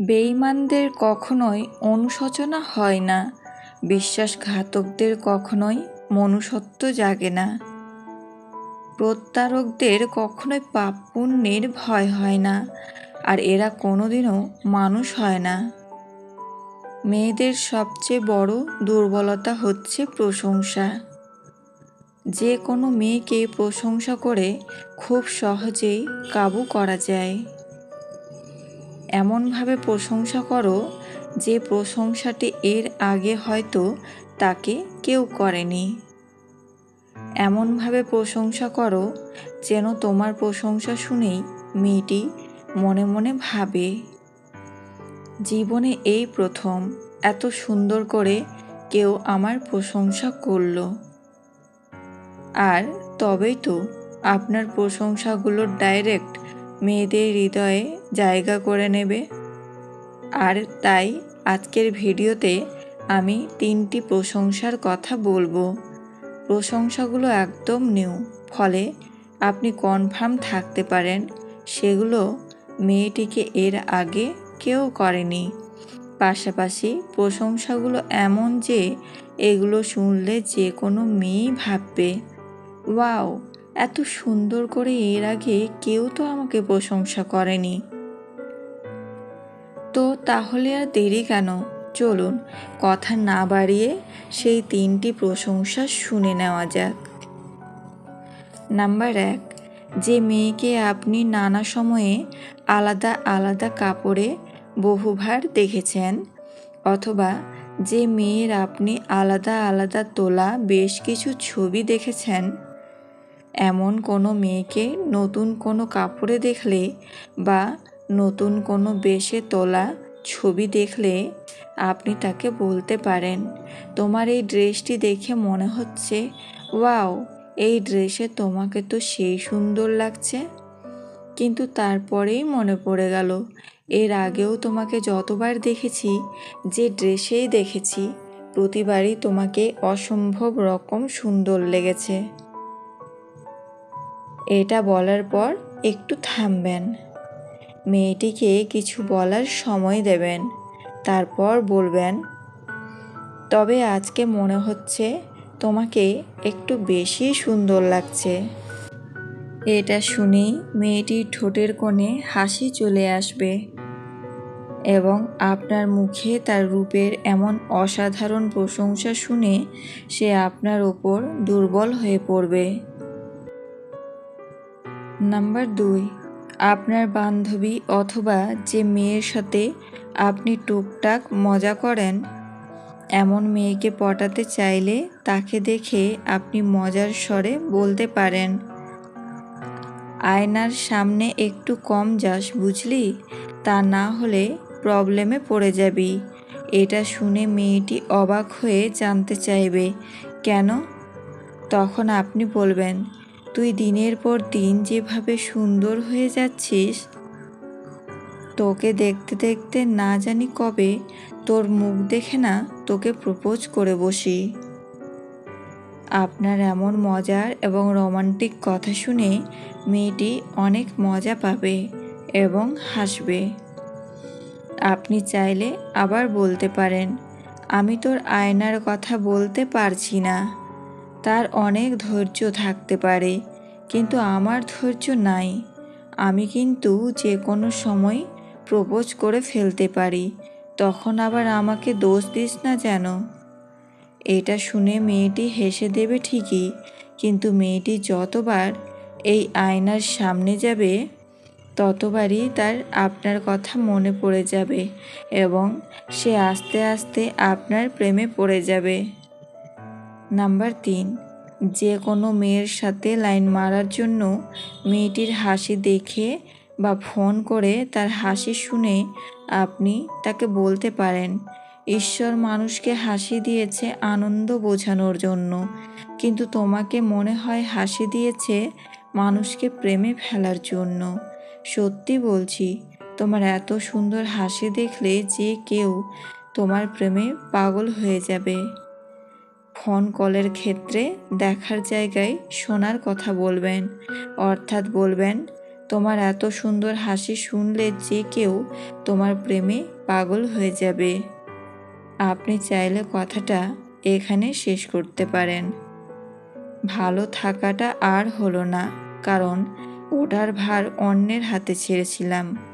বেঈমানদের কখনোই অনুশোচনা হয় না, বিশ্বাসঘাতকদের কখনোই মনুষ্যত্ব জাগে না। প্রত্যারকদের কখনোই পাপ পুণ্যের ভয় হয় না, আর এরা কোনোদিনও মানুষ হয় না। মেয়েদের সবচেয়ে বড় দুর্বলতা হচ্ছে প্রশংসা। যে কোনো মেয়েকে প্রশংসা করে খুব সহজেই কাবু করা যায়। এমনভাবে প্রশংসা করো যে প্রশংসাটি এর আগে হয়তো তাকে কেউ করেনি। এমনভাবে প্রশংসা করো যেন তোমার প্রশংসা শুনেই মেয়েটি মনে মনে ভাবে, জীবনে এই প্রথম, এত সুন্দর করে কেউ আমার প্রশংসা করল। আর তবেই তো আপনার প্রশংসাগুলো ডাইরেক্ট মেয়েদের হৃদয়ে জায়গা করে নেবে। আর তাই আজকের ভিডিওতে আমি তিনটি প্রশংসার কথা বলব। প্রশংসাগুলো একদম নিউ, ফলে আপনি কনফার্ম থাকতে পারেন, সেগুলো মেয়েটিকে এর আগে কেউ করেনি। পাশাপাশি প্রশংসাগুলো এমন যে, এগুলো শুনলে যে কোনো মেয়েই ভাববে, ওয়াও এত সুন্দর করে এর আগে কেউ তো আমাকে প্রশংসা করেনি। তো তাহলে আর দেরি কেন? চলুন, কথা না বাড়িয়ে সেই তিনটি প্রশংসা শুনে নেওয়া যাক। নাম্বার এক, যে মেয়েকে আপনি নানা সময়ে আলাদা আলাদা কাপড়ে বহুবার দেখেছেন, অথবা যে মেয়ের আপনি আলাদা আলাদা তোলা বেশ কিছু ছবি দেখেছেন এমন কোনো মেয়েকে নতুন কোনো কাপড়ে দেখলে বা নতুন কোনো বেশে তোলা ছবি দেখলে আপনি তাকে বলতে পারেন, তোমার এই ড্রেসটি দেখে মনে হচ্ছে, ওয়াও, এই ড্রেসে তোমাকে তো সেই সুন্দর লাগছে। কিন্তু তারপরেই মনে পড়ে গেল, এর আগেও তোমাকে যতবার দেখেছি, যে ড্রেসেই দেখেছি, প্রতিবারই তোমাকে অসম্ভব রকম সুন্দর লেগেছে। এটা বলার পর একটু থামবেন। মেয়েটিকে কিছু বলার সময় দেবেন, তারপর বলবেন, তবে আজকে মনে হচ্ছে তোমাকে একটু বেশি সুন্দর লাগছে। এটা শুনেই মেয়েটির ঠোঁটের কোণে হাসি চলে আসবে এবং আপনার মুখে তার রূপের এমন অসাধারণ প্রশংসা শুনে সে আপনার ওপর দুর্বল হয়ে পড়বে। নাম্বার দুই, আপনার বান্ধবী অথবা যে মেয়ের সাথে আপনি টুকটাক মজা করেন, এমন মেয়েকে পটাতে চাইলে তাকে দেখে আপনি মজার স্বরে বলতে পারেন, আয়নার সামনে একটু কম যাস, বুঝলি? তা না হলে প্রবলেমে পড়ে যাবি। এটা শুনে মেয়েটি অবাক হয়ে জানতে চাইবে, কেন? তখন আপনি বলবেন তুই দিনের পর দিন যেভাবে সুন্দর হয়ে যাচ্ছিস, তোকে দেখতে দেখতে না জানি কবে তোর মুখ দেখে না তোকে প্রপোজ করে বসি। আপনার এমন মজার এবং রোমান্টিক কথা শুনে মেয়েটি অনেক মজা পাবে এবং হাসবে। আপনি চাইলে আবার বলতে পারেন, আমি তোর আয়নার কথা বলতে পারছি না। তার অনেক ধৈর্য থাকতে পারে, কিন্তু আমার ধৈর্য নাই। আমি কিন্তু যে কোনো সময় প্রপোজ করে ফেলতে পারি, তখন আবার আমাকে দোষ দিস না যেন। এটা শুনে মেয়েটি হেসে দেবে ঠিকই, কিন্তু মেয়েটি যতবার এই আয়নার সামনে যাবে, ততবারই তার আপনার কথা মনে পড়ে যাবে এবং সে আস্তে আস্তে আপনার প্রেমে পড়ে যাবে। নাম্বার তিন যে কোনো মেয়ের সাথে লাইন মারার জন্য মেয়েটির হাসি দেখে বা ফোন করে তার হাসি শুনে আপনি তাকে বলতে পারেন, ঈশ্বর মানুষকে হাসি দিয়েছে আনন্দ বোঝানোর জন্য। কিন্তু তোমাকে মনে হয় হাসি দিয়েছে মানুষকে প্রেমে ফেলার জন্য। সত্যি বলছি, তোমার এত সুন্দর হাসি দেখলে যে কেউ তোমার প্রেমে পাগল হয়ে যাবে। ফোন কলের ক্ষেত্রে দেখার জায়গায় শোনার কথা বলবেন। অর্থাৎ বলবেন, তোমার এত সুন্দর হাসি শুনলে যে কেউ তোমার প্রেমে পাগল হয়ে যাবে। আপনি চাইলে কথাটা এখানে শেষ করতে পারেন। ভালো থাকাটা আর হলো না, কারণ ওটার ভার অন্যের হাতে ছেড়েছিলাম।